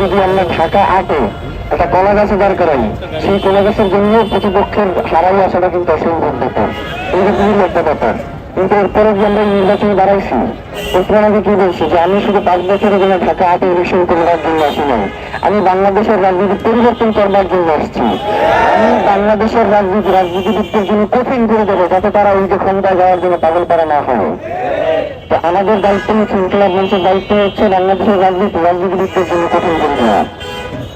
যদি আমরা ঢাকা আটে একটা কলা গাছে দাঁড় করাই, সেই কলা গাছের জন্য প্রতিপক্ষের হারাই আসাটা কিন্তু অসম্ভব ব্যাপার। এইরকমই একটা ব্যাপার। কিন্তু এরপরে যে আমরা নির্বাচনে দাঁড়াইছি ওসমান আগে কি বলছি যে আমি শুধু পাঁচ বছরের জন্য ঢাকা আটে ইলেকশন করার জন্য আসি নাই। আমি বাংলাদেশের রাজনীতি পরিবর্তন করবার জন্য আসছি। আমি বাংলাদেশের রাজনীতি, রাজনীতিবিদদের জন্য কঠিন করে দেবো যাতে তারা ওই যে ক্ষমতায় যাওয়ার জন্য পাগল করা না হয়। আমাদের দায়িত্ব হচ্ছে ইনকলাব মঞ্চের দায়িত্ব হচ্ছে বাংলাদেশের রাজনীতি। রাজনীতিবিদদের জন্য কঠিন দেওয়া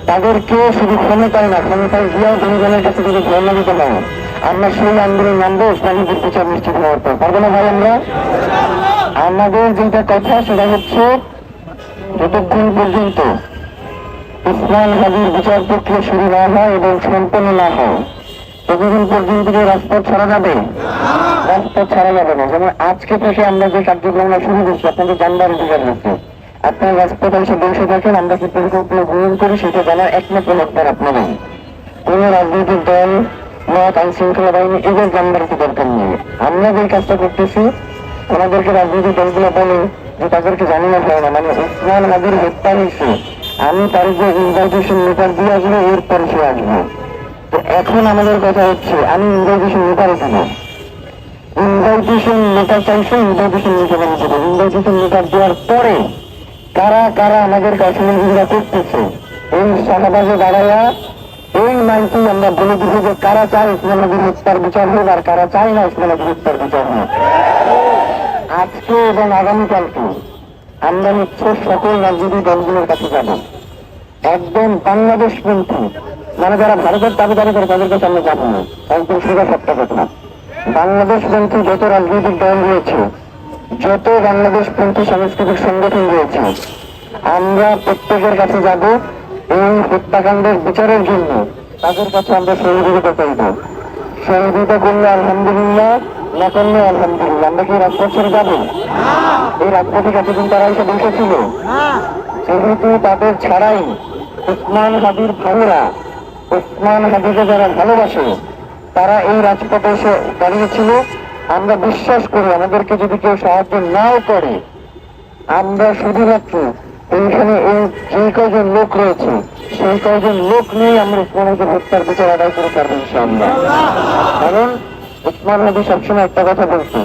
তাদেরকে শুধু ক্ষমতায় না, ক্ষমতায় গিয়েও জনগণের কাছে যদি ধর্ণা দিতে হয় আমরা সেই আন্দোলন নামবো ইসলামীদের বিচার নিশ্চিত হওয়ার পর। পারব না ভাই আমরা? আমাদের যেটা কথা, সেটা হচ্ছে যতক্ষণ পর্যন্ত ইসলাম হাজির বিচার প্রক্রিয়া শুরু না হয় এবং সম্পন্ন না হয় ততদিন পর্যন্ত রাজপথ ছাড়া যাবে, রাজপথ ছাড়া যাবে না। যেমন আজকে থেকে আমরা যে কার্যক্রমটা শুরু করছি, আপনাদের জানবার অধিকার রয়েছে। আপনার রাজপথে এসে বসে থাকেন, আমরা কি পরিকল্পনা গ্রহণ করি, সেটা জানার একমাত্র লোকদার আপনারাই কোন রাজনৈতিক দল, মত আইন শৃঙ্খলা বাহিনী, এদের জানবার কি দরকার নেই। আমরা যে কাজটা করতেছি, আমাদেরকে রাজনৈতিক দলগুলো বলে যে তাদেরকে জানানো হয় না। মানে উসমান হাজির হত্যা হয়েছে। আমি তার যে ইনভাইটেশন লেটার দিয়ে আসব, এরপরে সে আসব। তো এখন আমাদের কথা হচ্ছে, আমি চাইছে দেওয়ার পরে কারা কারা আমাদের করতেছে? এই দাঁড়াইয়া, এই আমরা বলে দিব যে কারা চায় হত্যার বিচার হোক আর কারা চায় না ইসলাম হত্যার বিচার হোক। আজকে এবং আগামীকালকে আমরা হচ্ছে সকল রাজনৈতিক দলগুলোর কাছে যাব। একদম বাংলাদেশ পন্থী মানে যারা ভারতের দাবিদারি করে তাদের কাছে আমরা যাব না একদম সোজা সত্য কথা। বাংলাদেশ পন্থী যত রাজনৈতিক দল রয়েছে যত বাংলাদেশ পন্থী সাংস্কৃতিক সংগঠন রয়েছে আমরা প্রত্যেকের কাছে যাব এই হত্যাকাণ্ডের বিচারের জন্য তাদের কাছে আমরা সহযোগিতা চাইব সহযোগিতা করলে আলহামদুলিল্লাহ না করলে আলহামদুলিল্লাহ। আমরা কি রাজপথ ছেড়ে যাব? এই রাজপথে কতদিন তারা এসে বসেছিল? যেহেতু তাদের ছাড়াই উসমান হাবির ভাইরা উসমান হাবিকে যারা ভালোবাসে, তারা এই রাজপথে এসে দাঁড়িয়েছিল আমরা বিশ্বাস করি আমাদেরকে যদি কেউ সাহায্য নাও করে, আমরা শুধুমাত্র এইখানে এই যে কয়জন লোক রয়েছে, সেই কয়জন লোক নিয়ে আমরা উসমান হাবির হত্যার বিচার আদায় করে পারব ইনশাআল্লাহ। কারণ উসমান হাবি সবসময় একটা কথা বলতো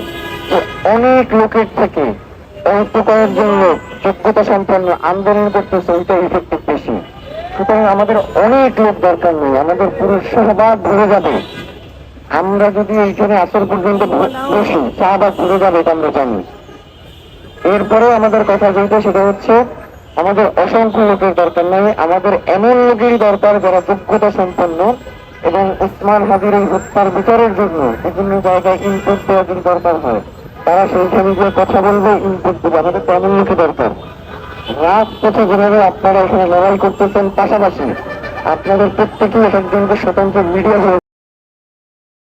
যে, অনেক লোকের থেকে অল্প কয়েকজন লোক যোগ্যতা সম্পন্ন আন্দোলন করতেছে, ওইটা ইফেক্টিভ বেশি। সুতরাং আমাদের অনেক লোক দরকার নেই, আমাদের পুরুষ সহবাদ ভরে যাবে। আমরা যদি এইখানে আসর পর্যন্ত বসি, শাহবাগ ভরে যাবে এটা আমরা জানি। এরপরে আমাদের কথা যেটা, সেটা হচ্ছে, আমাদের অসংখ্য লোকের দরকার নাই, আমাদের এমন লোকেরই দরকার যারা যোগ্যতা সম্পন্ন এবং উসমান হাজির এই হত্যার বিচারের জন্য বিভিন্ন জায়গায় ইনপুট দেওয়ার দরকার হয়, তারা সেইখানে গিয়ে কথা বলবে ইনপুট দেবে। আমাদের তো এমন লোকের দরকার। রাজপথে যেভাবে আপনারা এখানে লড়াই করতেছেন পাশাপাশি আপনাদের প্রত্যেকেই এক একজনকে স্বতন্ত্র মিডিয়া